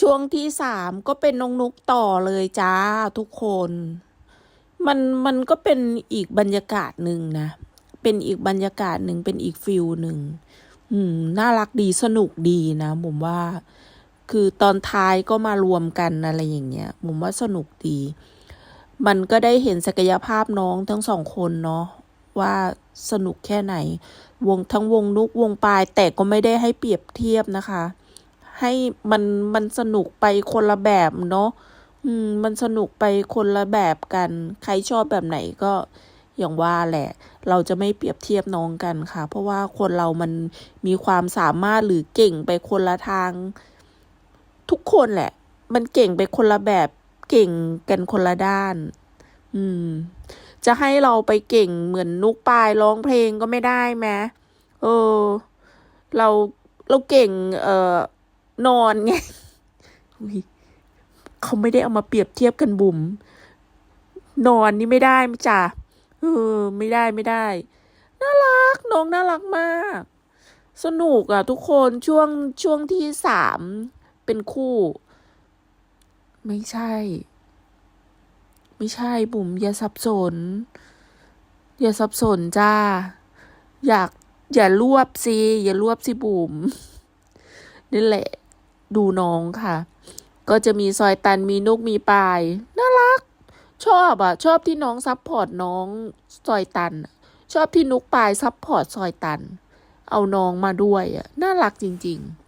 ช่วงที่สามก็เป็นนงนุกต่อเลยจ้าทุกคน มันมันก็เป็นอีกบรรยากาศหนึ่งนะ เป็นอีกบรรยากาศหนึ่งเป็นอีกฟิลหนึ่งอืม น่ารักดีสนุกดีนะผมว่า คือตอนท้ายก็มารวมกันอะไรอย่างเงี้ยผมว่าสนุกดี มันก็ได้เห็นศักยภาพน้องทั้งสองคนเนาะว่าสนุกแค่ไหน วงทั้งวงนุกวงปลายแต่ก็ไม่ได้ให้เปรียบเทียบนะคะ ให้มันมันสนุกไปคนละแบบเนาะอืมมันสนุกไปคนละแบบกัน ใครชอบแบบไหนก็อย่างว่าแหละ เราจะไม่เปรียบเทียบน้องกันค่ะ เพราะว่าคนเรามันมีความสามารถหรือเก่งไปคนละทาง ทุกคนแหละ มันเก่งไปคนละแบบเก่งกันคนละด้าน อืม จะให้เราไปเก่งเหมือนนุกปายร้องเพลงก็ไม่ได้แม้เออ เราเราเก่ง เอ่อ นอนไงเขาไม่ได้เอามาเปรียบเทียบกันบุ๋มนอนนี่ไม่ได้ไมั้ยจ้ะเออไม่ได้ไม่ได้ น่ารักน้องน่ารักมาก สนุกอะ ทุกคนช่วงช่วงที่สามเป็นคู่ ไม่ใช่ ไม่ใช่บุ๋มอย่าสับสน อย่าสับสนจ้า อยากอย่ารวบสิอย่ารวบสิบุ๋มนี่แหละ ดูน้องค่ะ ก็จะมีซอยตันมีนุกมีปลาย น่ารัก ชอบอะชอบที่น้องซับพอร์ตน้องซอยตัน ชอบที่นุกปลายซับพอร์ตซอยตัน เอาน้องมาด้วยอะน่ารักจริง ๆ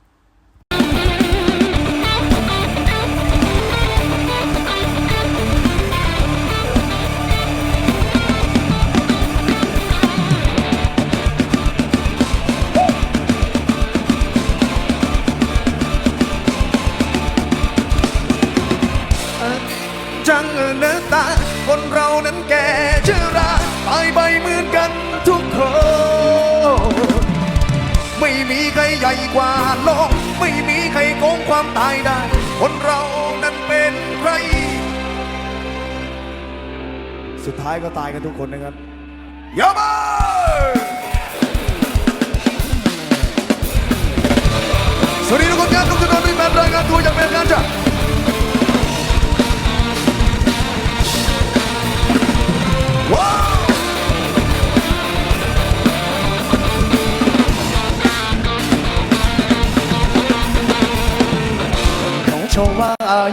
คนเรานั้นแก่ชราตายไปเหมือนกันทุกคน ไม่มีใครใหญ่กว่าโลก ไม่มีใครโกงความตายได้ คนเรานั้นเป็นใคร สุดท้ายก็ตายกันทุกคนนะครับยามาสวัสดีทุกคนครับทุกท่านที่แฟนรายการตัวอย่างเป็นงานจ้ะ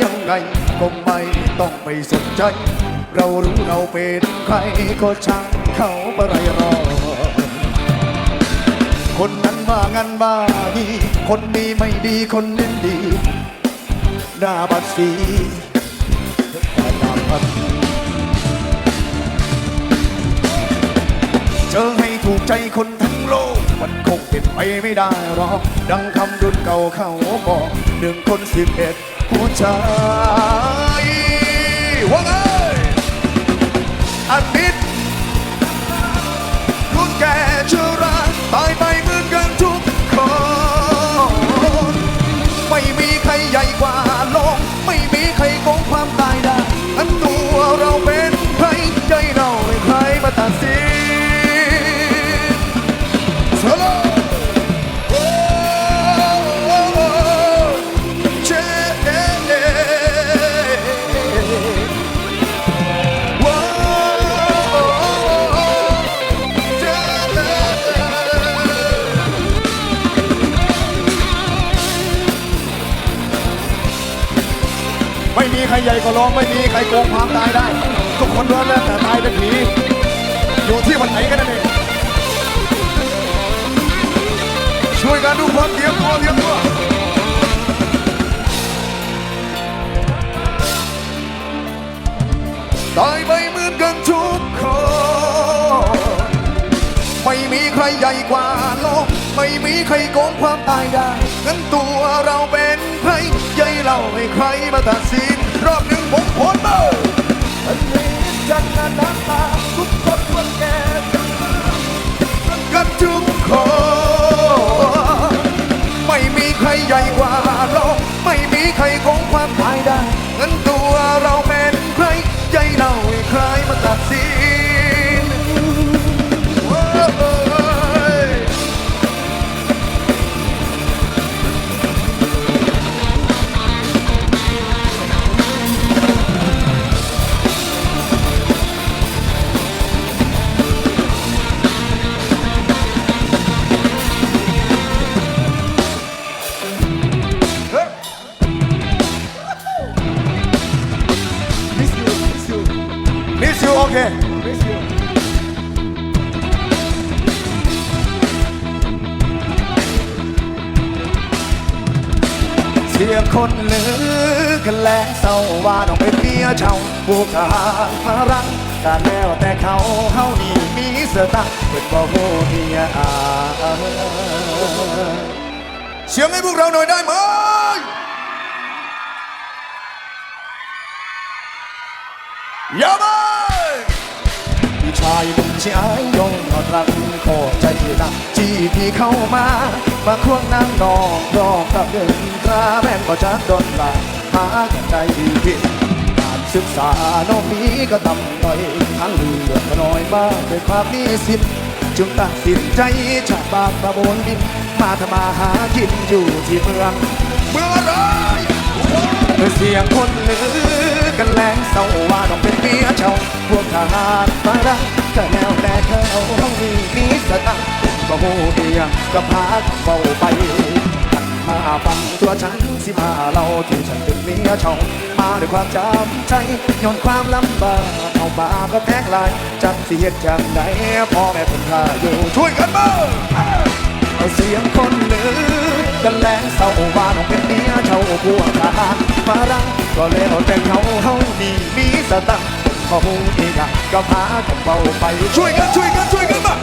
ยังไงก็ไม่ต้องไปสนใจ เรารู้เราเป็นใครก็ช่างเขาไปไรรอ คนนั้นว่างันบ้าดีคนนี้ไม่ดีคนนี้ดี หน้าบัดสีหน้าบัดเจอให้ถูกใจคนทั้งโลกมันคงเป็นไปไม่ได้หรอก ดังคำรุ่นเก่าเขาบอกหนึ่งคนสิบเอ็ด หัวใจว่าไงอาทิตย์รุ่นแก่ชราตายไปเหมือนกันทุกคน ไม่มีใครใหญ่กว่าโลก ไม่มีใครโกงความตายได้ ไม่มีใครใหญ่กว่าร้องไม่มีใครโกงความตายได้ ทุกคนร้อนแล้วแต่ตายเป็นผีอยู่ที่วันไหนกันนั่นเองช่วยกันดูความเตรียมตัวเตรียมตัวตายไปเหมือนกันทุกคนไม่มีใครใหญ่กว่าโลกไม่มีใครโกงความตายได้งั้นตัวเราเป็นใครใหญ่ เราให้ใครมาตัดสินรอบหนึ่งผมโพสเบอร์อันนี้จังนันน้ำตาทุกคนควรแก่กันทุกคนไม่มีใครใหญ่กว่าโลกไม่มีใครโกงความตายได้งั้นตัวเราเป็นใคร ใจเราให้ใครมาตัดสิน เคเสียงคนเลือกันแลงเศร้าว่าน้องเป็นเมียช่าพวกทหารมารังการแล้วแต่เขาเฮานี่มีเสตังเป็นบ่โหเมียอาเสียงให้พวกเราหน่อยได้ไหมยาไปพี่ชายหนุ่มชายยงอนรักขอใจนักจีพี่เข้ามา มาควงนางนองรอกับเดินกราแม่นก็จะโดนลาหากันใจพี่การศึกษาน้องนี้ก็ต่ำต้อยทั้งเลือดก็น้อยมากด้วยความมีสิทธิ์จึงตัดสินใจจาบางประบนดินมาทำมาหากินอยู่ที่เมืองเมืองอะไรเมื่อเสียงคนลือกันแรงเศร้าว่าต้องเป็นเมียเช่า พวกทหารมารักก็แล้วแต่เขาห้องมีมีสตังค์ก็หเดียงก็พาเบาไปมาฟังตัวฉันสิมาเล่าที่ฉันเป็นเมียเช่ามาด้วยความจำใจย้อนความลำบากเอาบาก็แทกลายจักเสียจังไหนพ่อแม่คนข้าอยู่ช่วยกันบ้างเอาเสียงคนลือกันแรงเศร้าว่าน้องเป็นเมียเช่าพวกทหารมารังก็แล้วแต่เขาเฮานี่มีสตัง ก็หูอีกอะก็พากันเบาไป ช่วยกันช่วยกันช่วยกันมา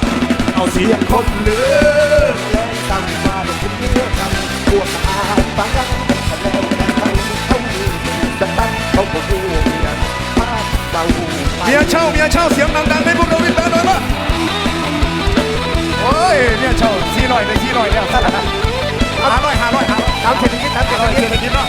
เอาเสียงคนลือแรงสั่งมาน้องเป็นเมียกันพวกทหารมารังก็แล้วแต่เขาเฮานี่มีสตังค์เขาก็หูอีกอะพาเบาไปเมียเช่าเมียเช่าเสียงดังๆให้พวกเราได้แปลหน่อยมาโอ้ยเมียเช่าสี่ร้อยเลยสี่ร้อยแล้วหาร้อยหาร้อยหาเอาเศรษฐกิจทำเศรษฐร้อยกิจเศรษฐกิจเนาะ